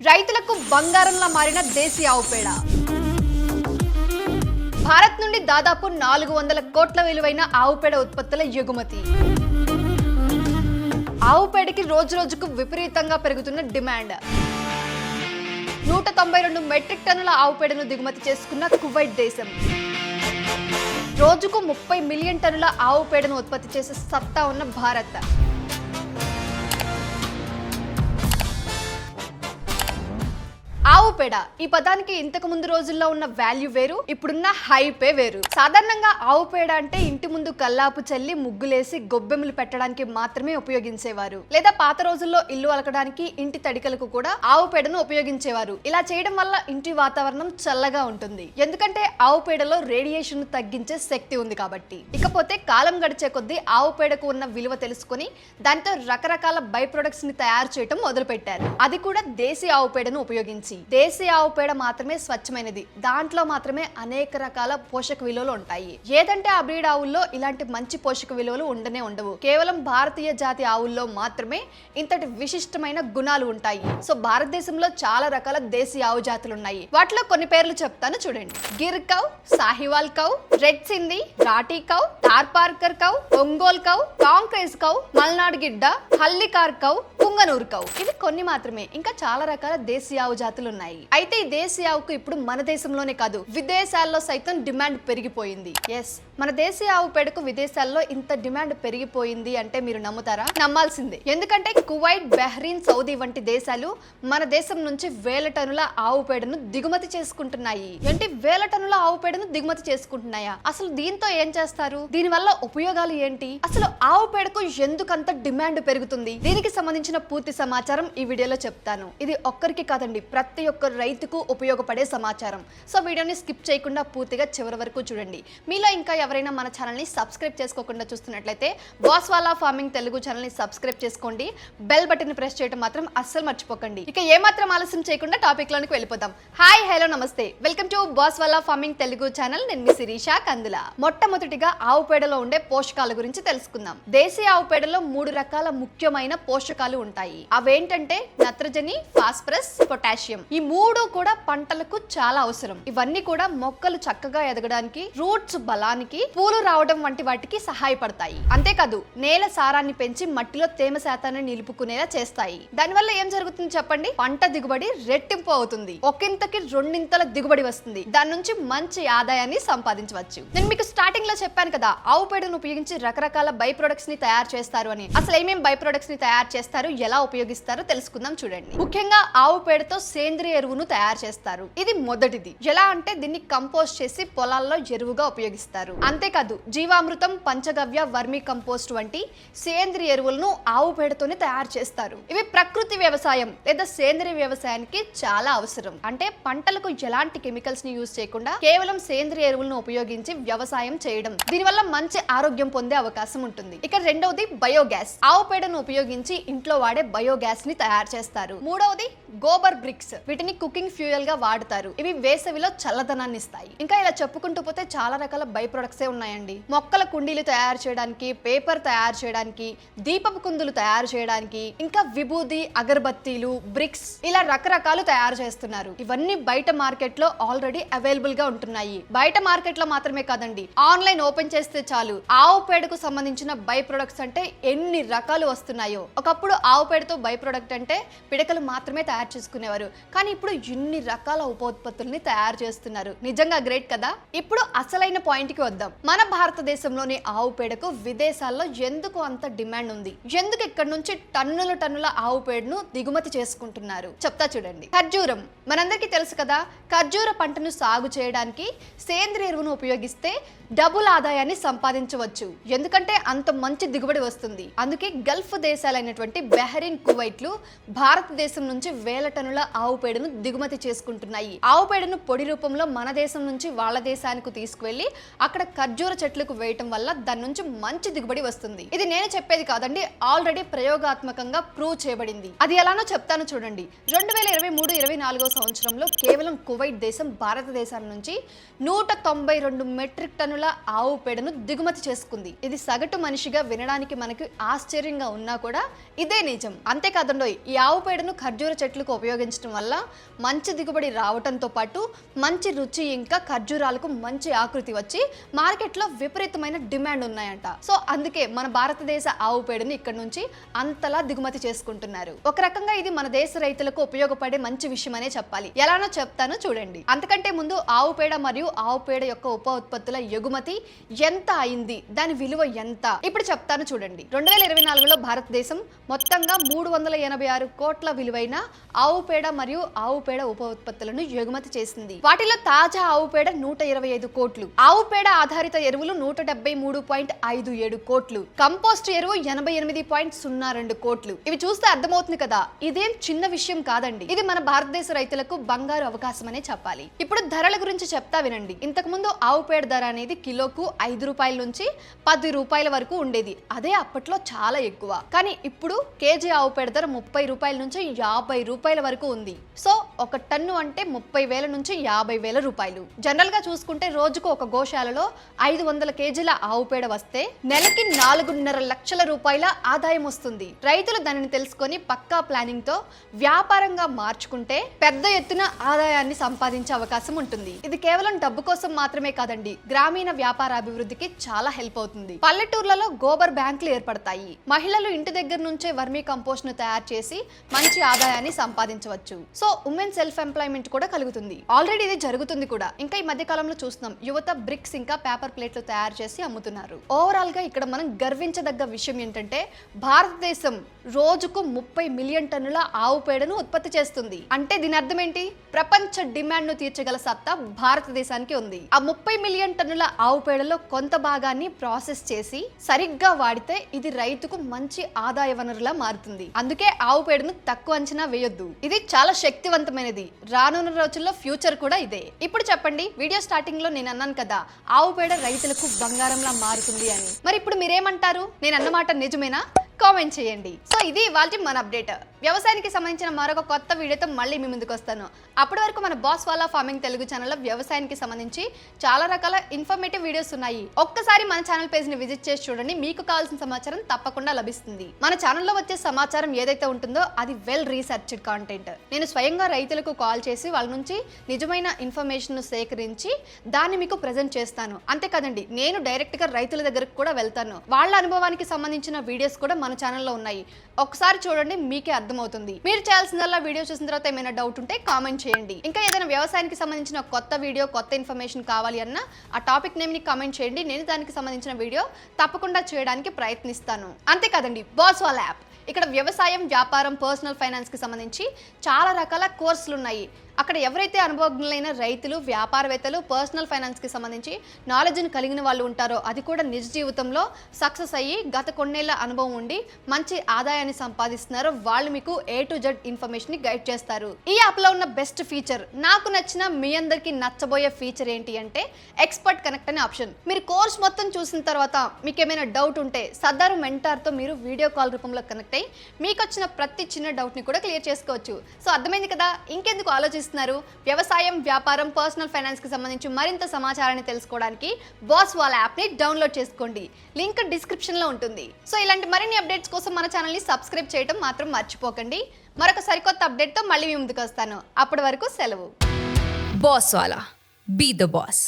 రైతులకు బంగారంలా మారిన దేశీ ఆవు పేడ. భారత్ నుండి దాదాపు నాలుగు వందల కోట్ల విలువైన ఆవు పేడ ఉత్పత్తుల ఎగుమతి. ఆవు పేడకి రోజు రోజుకు విపరీతంగా పెరుగుతున్న డిమాండ్. నూట తొంభై రెండు మెట్రిక్ టన్నుల ఆవు పేడను దిగుమతి చేసుకున్న కువైట్ దేశం. రోజుకు ముప్పై మిలియన్ టన్నుల ఆవు పేడను ఉత్పత్తి చేసే సత్తా ఉన్న భారత్. ఆవు పేడ ఈ పదానికి ఇంతకు ముందు రోజుల్లో ఉన్న వాల్యూ వేరు ఇప్పుడున్న హైపే వేరు. సాధారణంగా ఆవు పేడ అంటే ఇంటి ముందు కల్లాపు చల్లి ముగ్గులేసి గొబ్బెమ్మలు పెట్టడానికి మాత్రమే ఉపయోగించేవారు. లేదా పాత రోజుల్లో ఇల్లు అలకడానికి ఇంటి తడికలకు కూడా ఆవు పేడను ఉపయోగించేవారు. ఇలా చేయడం వల్ల ఇంటి వాతావరణం చల్లగా ఉంటుంది. ఎందుకంటే ఆవుపేడలో రేడియేషన్ తగ్గించే శక్తి ఉంది కాబట్టి. ఇకపోతే కాలం గడిచే కొద్దీ ఆవు పేడకు ఉన్న విలువ తెలుసుకొని దానితో రకరకాల బై ప్రొడక్ట్స్ని తయారు చేయడం మొదలుపెట్టారు. అది కూడా దేశీ ఆవు పేడను ఉపయోగించి దేశీ ఆవు పేడ మాత్రమే స్వచ్ఛమైనది. దాంట్లో మాత్రమే అనేక రకాల పోషక విలువలు ఉంటాయి. ఏదంటే ఆ బ్రీడ్ ఆవుల్లో ఇలాంటి మంచి పోషక విలువలు ఉండనే ఉండవు. కేవలం భారతీయ జాతి ఆవుల్లో మాత్రమే ఇంతటి విశిష్టమైన గుణాలు ఉంటాయి. సో భారతదేశంలో చాలా రకాల దేశీ ఆవు జాతులు ఉన్నాయి వాటిలో కొన్ని పేర్లు చెప్తాను చూడండి. Gir cow Sahiwal cow red Sindhi Rathi cow Tharparkar cow Ongole cow Kankrej cow Malnad Gidda Hallikar cow Punganur cow. ఇవి కొన్ని మాత్రమే. ఇంకా చాలా రకాల దేశీ ఆవు జాతులు ఉన్నాయి అయితే ఈ దేశీయ ఆవుకు ఇప్పుడు మన దేశంలోనే కాదు విదేశాల్లో సైతం డిమాండ్ పెరిగిపోయింది. ఎస్ మన దేశీయ ఆవు పేడకు విదేశాల్లో ఇంత డిమాండ్ పెరిగిపోయింది అంటే మీరు నమ్ముతారా? నమ్మాల్సిందే. ఎందుకంటే కువైట్ బెహ్రీన్ సౌదీ వంటి దేశాలు మన దేశం నుంచి వేల టన్నుల ఆవు పేడను దిగుమతి చేసుకుంటున్నాయి. ఏంటి? వేల టన్నుల ఆవు పేడను దిగుమతి చేసుకుంటున్నాయా? అసలు దీంతో ఏం చేస్తారు? దీని వల్ల ఉపయోగాలు ఏంటి? అసలు ఆవు పేడకు ఎందుకంత డిమాండ్ పెరుగుతుంది? దీనికి సంబంధించిన పూర్తి సమాచారం ఈ వీడియోలో చెప్తాను. ఇది ఒక్కరికి కాదండి ప్రతి ఒక్క రైతుకు ఉపయోగపడే సమాచారం. సో వీడియోని స్కిప్ చేయకుండా పూర్తిగా చివరి వరకు చూడండి. మీలో ఇంకా ఎవరైనా మన ఛానల్ని సబ్స్క్రైబ్ చేసుకోకుండా చూస్తున్నట్లయితే బాస్వాలా ఫార్మింగ్ తెలుగు ఛానల్ని సబ్స్క్రైబ్ చేసుకోండి. బెల్ బటన్ ప్రెస్ చేయడం మాత్రం అస్సలు మర్చిపోకండి. ఇక ఏమాత్రం ఆలస్యం చేయకుండా టాపిక్ లోనికి వెళ్ళిపోదాం. Hi hello namaste. Welcome to Bosswala farming Telugu channel. నేను మీ శిరీష కందుల. మొట్టమొదటిగా ఆవు పేడలో ఉండే పోషకాల గురించి తెలుసుకుందాం. దేశీ ఆవు పేడలో మూడు రకాల ముఖ్యమైన పోషకాలు ఉంటాయి. అవేంటంటే నత్రజని ఫాస్ఫరస్ పొటాషియం. ఈ మూడు కూడా పంటలకు చాలా అవసరం. ఇవన్నీ కూడా మొక్కలు చక్కగా ఎదగడానికి రూట్స్ బలానికి పూలు రావడం వంటి వాటికి సహాయపడతాయి. అంతేకాదు నేల సారాన్ని పెంచి మట్టిలో తేమ శాతాన్ని నిలుపుకునేలా చేస్తాయి. దానివల్ల ఏం జరుగుతుంది చెప్పండి? పంట దిగుబడి రెట్టింపు అవుతుంది. ఒకంతకి రెండింతల దిగుబడి వస్తుంది. దాని నుంచి మంచి ఆదాయాన్ని సంపాదించవచ్చు. నేను మీకు స్టార్టింగ్లో చెప్పాను కదా ఆవు పేడను ఉపయోగించి రకరకాల బై ప్రొడక్ట్స్ని తయారు చేస్తారు అని. అసలు ఏమేం బై ప్రొడక్ట్స్ని తయారు చేస్తారు ఎలా ఉపయోగిస్తారో తెలుసుకుందాం చూడండి. ముఖ్యంగా ఆవు పేడతో సేంద్రియ ఎరువును తయారు చేస్తారు. ఇది మొదటిది. ఎలా అంటే దీన్ని కంపోస్ట్ చేసి పొలాల్లో ఎరువుగా ఉపయోగిస్తారు. అంతేకాదు జీవామృతం పంచగవ్య వర్మి కంపోస్ట్ వంటి సేంద్రియ ఎరువులను ఆవు పేడతోనే తయారు చేస్తారు. ఇవి ప్రకృతి వ్యవసాయం లేదా సేంద్రియ వ్యవసాయానికి చాలా అవసరం. అంటే పంటలకు ఎలాంటి కెమికల్స్ని యూజ్ చేయకుండా కేవలం సేంద్రియ ఎరువులను ఉపయోగించి వ్యవసాయం చేయడం. దీనివల్ల మంచి ఆరోగ్యం పొందే అవకాశం ఉంటుంది. ఇక రెండవది బయోగ్యాస్. ఆవు పేడను ఉపయోగించి ఇంట్లో వాడే బయోగ్యాస్ని తయారు చేస్తారు. మూడవది గోబర్ బ్రిక్స్. వీటిని కుకింగ్ ఫ్యూయల్గా వాడతారు. ఇవి వేసవిలో చల్లదనాన్ని ఇస్తాయి. ఇంకా ఇలా చెప్పుకుంటూ పోతే చాలా రకాల బై ప్రొడక్ట్స్ ఉన్నాయండి. మొక్కల కుండీలు తయారు చేయడానికి పేపర్ తయారు చేయడానికి దీపపు కుందులు తయారు చేయడానికి ఇంకా విభూది అగరబత్తీలు బ్రిక్స్ ఇలా రకరకాలు తయారు చేస్తున్నారు. ఇవన్నీ బయట మార్కెట్లో ఆల్రెడీ అవైలబుల్గా ఉంటున్నాయి. బయట మార్కెట్లో మాత్రమే కాదండి ఆన్లైన్ ఓపెన్ చేస్తే చాలు. ఆవు పేడకు సంబంధించిన బై ప్రొడక్ట్స్ అంటే ఎన్ని రకాలు వస్తున్నాయో. ఒకప్పుడు ఆవు పేడతో బై ప్రొడక్ట్ అంటే పిడకలు మాత్రమే తయారు చేసుకునేవారు. కానీ ఇప్పుడు ఇన్ని రకాల ఉపోత్పత్తుల్ని తయారు చేస్తున్నారు. నిజంగా గ్రేట్ కదా? ఇప్పుడు అసలైన పాయింట్కి వద్దాం. మన భారతదేశంలోని ఆవు పేడకు విదేశాల్లో ఎందుకు అంత డిమాండ్ ఉంది? ఎందుకు ఇక్కడ నుంచి టన్నుల టన్నుల ఆవు పేడను దిగుమతి చేసుకుంటున్నారు? చెప్తా చూడండి. ఖర్జూరం. మనందరికీ తెలుసు కదా ఖర్జూర పంటను సాగు చేయడానికి సేంద్రియ ఎరువును ఉపయోగిస్తే డబుల్ ఆదాయాన్ని సంపాదించవచ్చు. ఎందుకంటే అంత మంచి దిగుబడి వస్తుంది. అందుకే గల్ఫ్ దేశాలైనటువంటి బెహరీన్ కువైట్లు భారతదేశం నుంచి వేల టన్నుల ఆవు పేడను దిగుమతి చేసుకుంటున్నాయి. ఆవు పేడను పొడి రూపంలో మన దేశం నుంచి వాళ్ళ దేశానికి తీసుకువెళ్ళి అక్కడ ఖర్జూర చెట్లకు వేయటం వల్ల దాని నుంచి మంచి దిగుబడి వస్తుంది. ఇది నేను చెప్పేది కాదండి ఆల్రెడీ ప్రయోగాత్మకంగా ప్రూవ్ చేయబడింది. అది ఎలానో చెప్తాను చూడండి. రెండు వేల ఇరవై మూడు ఇరవై నాలుగో సంవత్సరంలో కేవలం కువైట్ దేశం భారతదేశం నుంచి నూట తొంభై రెండు మెట్రిక్ టన్నుల ఆవు పేడను దిగుమతి చేసుకుంది. ఇది సగటు మనిషిగా వినడానికి మనకి ఆశ్చర్యంగా ఉన్నా కూడా ఇదే నిజం. అంతేకాదండో ఈ ఆవు పేడను ఖర్జూర చెట్లు చెట్లకు ఉపయోగించడం వల్ల మంచి దిగుబడి రావడంతో పాటు మంచి రుచి ఇంకా ఖర్జూరాలకు మంచి ఆకృతి వచ్చి మార్కెట్లో విపరీతమైన డిమాండ్ ఉన్నాయంట. సో అందుకే మన భారతదేశ ఆవు పేడని ఇక్కడ నుంచి అంతలా దిగుమతి చేసుకుంటున్నారు. ఒక రకంగా ఇది మన దేశ రైతులకు ఉపయోగపడే మంచి విషయమనే చెప్పాలి. ఎలానో చెప్తానో చూడండి. అంతకంటే ముందు ఆవు పేడ మరియు ఆవు పేడ యొక్క ఉప ఉత్పత్తుల ఎగుమతి ఎంత అయింది? దాని విలువ ఎంత? ఇప్పుడు చెప్తాను చూడండి. రెండు వేల ఇరవై నాలుగులో భారతదేశం మొత్తంగా మూడు వందల ఎనభై ఆరు కోట్ల విలువైన ఆవు పేడ మరియు ఆవు పేడ ఉప ఉత్పత్తులను ఎగుమతి చేసింది. వాటిలో తాజా ఆవు పేడ నూట ఇరవై ఐదు కోట్లు ఆవు పేడ ఆధారిత ఎరువులు నూట డెబ్బై మూడు పాయింట్ ఐదు ఏడు కోట్లు కంపోస్ట్ ఎరువు ఎనభై ఎనిమిది పాయింట్ సున్నా రెండు కోట్లు. ఇవి చూస్తే అర్థమవుతుంది కదా ఇదేం చిన్న విషయం కాదండి. ఇది మన భారతదేశ రైతులకు బంగారు అవకాశమనే చెప్పాలి. ఇప్పుడు ధరల గురించి చెప్తా వినండి. ఇంతకు ముందు ఆవు పేడ ధర అనేది కిలోకు ఐదు రూపాయల నుంచి పది రూపాయల వరకు ఉండేది. అదే అప్పట్లో చాలా ఎక్కువ. కానీ ఇప్పుడు కేజీ ఆవు పేడ ధర ముప్పై రూపాయల నుంచి యాభై రూపాయలు వరకు ఉంది. సో ఒక టన్ను అంటే ముప్పై వేల నుంచి యాభై వేల రూపాయలు. జనరల్గా చూసుకుంటే రోజుకు ఒక గోశాలలో ఐదు వందల కేజీల ఆవు పేడ వస్తే నెలకి నాలుగున్నర లక్షల రూపాయల ఆదాయం వస్తుంది. రైతులు దానిని తెలుసుకొని పక్కా ప్లానింగ్తో వ్యాపారంగా మార్చుకుంటే పెద్ద ఎత్తున ఆదాయాన్ని సంపాదించే అవకాశం ఉంటుంది. ఇది కేవలం డబ్బు కోసం మాత్రమే కాదండి గ్రామీణ వ్యాపార అభివృద్ధికి చాలా హెల్ప్ అవుతుంది. పల్లెటూర్లలో గోబర్ బ్యాంకులు ఏర్పడతాయి. మహిళలు ఇంటి దగ్గర నుంచే వర్మీ కంపోస్ట్ను తయారు చేసి మంచి ఆదాయాన్ని సంపాదించవచ్చు. సో ఉమెన్ సెల్ఫ్ ఎంప్లాయ్మెంట్ కూడా కలుగుతుంది. ఆల్రెడీ ఇది జరుగుతుంది కూడా. ఇంకా ఈ మధ్య కాలంలో చూస్తున్నాం యువత బ్రిక్స్ ఇంకా పేపర్ ప్లేట్లు తయారు చేసి అమ్ముతున్నారు. ఓవరాల్గా ఇక్కడ మనం గర్వించదగ్గ విషయం ఏంటంటే భారతదేశం రోజుకు ముప్పై మిలియన్ టన్నుల ఆవు పేడను ఉత్పత్తి చేస్తుంది. అంటే దీని అర్థం ఏంటి? ప్రపంచ డిమాండ్ను తీర్చగల సత్తా భారతదేశానికి ఉంది. ఆ ముప్పై మిలియన్ టన్నుల ఆవు పేడలో కొంత భాగాన్ని ప్రాసెస్ చేసి సరిగ్గా వాడితే ఇది రైతుకు మంచి ఆదాయ వనరులా మారుతుంది. అందుకే ఆవు పేడను తక్కువ అంచనా వేయొద్దు. ఇది చాలా శక్తివంతమైనది. రానున్న రోజుల్లో ఫ్యూచర్ కూడా ఇదే. ఇప్పుడు చెప్పండి వీడియో స్టార్టింగ్లో నేను అన్నాను కదా ఆవు పేడ రైతులకు బంగారంలా మారుతుంది అని. మరి ఇప్పుడు మీరేమంటారు? నేను అన్నమాట నిజమేనా? కామెంట్ చేయండి. సో ఇది వాళ్ళ మన అప్డేట్. వ్యవసాయానికి సంబంధించిన మరొక కొత్త వీడియోతో మళ్ళీ మీ ముందుకు వస్తాను. అప్పటి వరకు మన బాస్ వాలా ఫార్మింగ్ తెలుగు ఛానల్లో వ్యవసాయానికి సంబంధించి చాలా రకాల ఇన్ఫర్మేటివ్ వీడియోస్ ఉన్నాయి. ఒక్కసారి మన ఛానల్ పేజ్ని విజిట్ చేసి చూడండి. మీకు కావాల్సిన సమాచారం తప్పకుండా లభిస్తుంది. మన ఛానల్లో వచ్చే సమాచారం ఏదైతే ఉంటుందో అది వెల్ రీసెర్చ్డ్ కాంటెంట్ నేను స్వయంగా రైతులకు కాల్ చేసి వాళ్ళ నుంచి నిజమైన ఇన్ఫర్మేషన్ సేకరించి దాన్ని మీకు ప్రజెంట్ చేస్తాను. అంతేకాదండి నేను డైరెక్ట్గా రైతుల దగ్గరకు కూడా వెళ్తాను. వాళ్ళ అనుభవానికి సంబంధించిన వీడియోస్ కూడా మన ఛానల్లో ఉన్నాయి. ఒకసారి చూడండి మీకే అర్థమవుతుంది. మీరు చేయాల్సిందల్లా వీడియో చూసిన తర్వాత ఏమైనా డౌట్ ఉంటే కామెంట్ చేయండి. ఇంకా ఏదైనా వ్యవసాయానికి సంబంధించిన కొత్త వీడియో కొత్త ఇన్ఫర్మేషన్ కావాలి అన్న ఆ టాపిక్ నేమ్ని కామెంట్ చేయండి. నేను దానికి సంబంధించిన వీడియో తప్పకుండా చేయడానికి ప్రయత్నిస్తాను. అంతేకాదండి బాస్ వాళ్ళ యాప్ ఇక్కడ వ్యవసాయం వ్యాపారం పర్సనల్ ఫైనాన్స్కి సంబంధించి చాలా రకాల కోర్సులు ఉన్నాయి. అక్కడ ఎవరైతే అనుభవజ్ఞులైన రైతులు వ్యాపారవేత్తలు పర్సనల్ ఫైనాన్స్కి సంబంధించి నాలెడ్జ్ని కలిగిన వాళ్ళు ఉంటారో అది కూడా నిజ జీవితంలో సక్సెస్ అయ్యి గత కొన్నేళ్ళ అనుభవం ఉండి మంచి ఆదాయాన్ని సంపాదిస్తున్నారో వాళ్ళు మీకు ఏ టు జెడ్ ఇన్ఫర్మేషన్ని గైడ్ చేస్తారు. ఈ యాప్లో ఉన్న బెస్ట్ ఫీచర్ నాకు నచ్చిన మీ అందరికీ నచ్చబోయే ఫీచర్ ఏంటి అంటే ఎక్స్పర్ట్ కనెక్ట్ అనే ఆప్షన్ మీరు కోర్స్ మొత్తం చూసిన తర్వాత మీకు ఏమైనా డౌట్ ఉంటే సదరు మెంటార్తో మీరు వీడియో కాల్ రూపంలో కనెక్ట్ అయ్యి మీకు వచ్చిన ప్రతి చిన్న డౌట్ని కూడా క్లియర్ చేసుకోవచ్చు. సో అర్థమైంది కదా? ఇంకెందుకు ఆలోచిస్తారు ఆలోచిస్తున్నారు వ్యవసాయం వ్యాపారం పర్సనల్ ఫైనాన్స్కి సంబంధించి మరింత సమాచారాన్ని తెలుసుకోవడానికి బాస్ వాళ్ళ యాప్ని డౌన్లోడ్ చేసుకోండి. లింక్ డిస్క్రిప్షన్లో ఉంటుంది. సో ఇలాంటి మరిన్ని అప్డేట్స్ కోసం మన ఛానల్ని సబ్స్క్రైబ్ చేయడం మాత్రం మర్చిపోకండి. మరొక సరికొత్త అప్డేట్తో మళ్ళీ మీ ముందుకు వస్తాను. అప్పటి వరకు సెలవు. Boss wala be the boss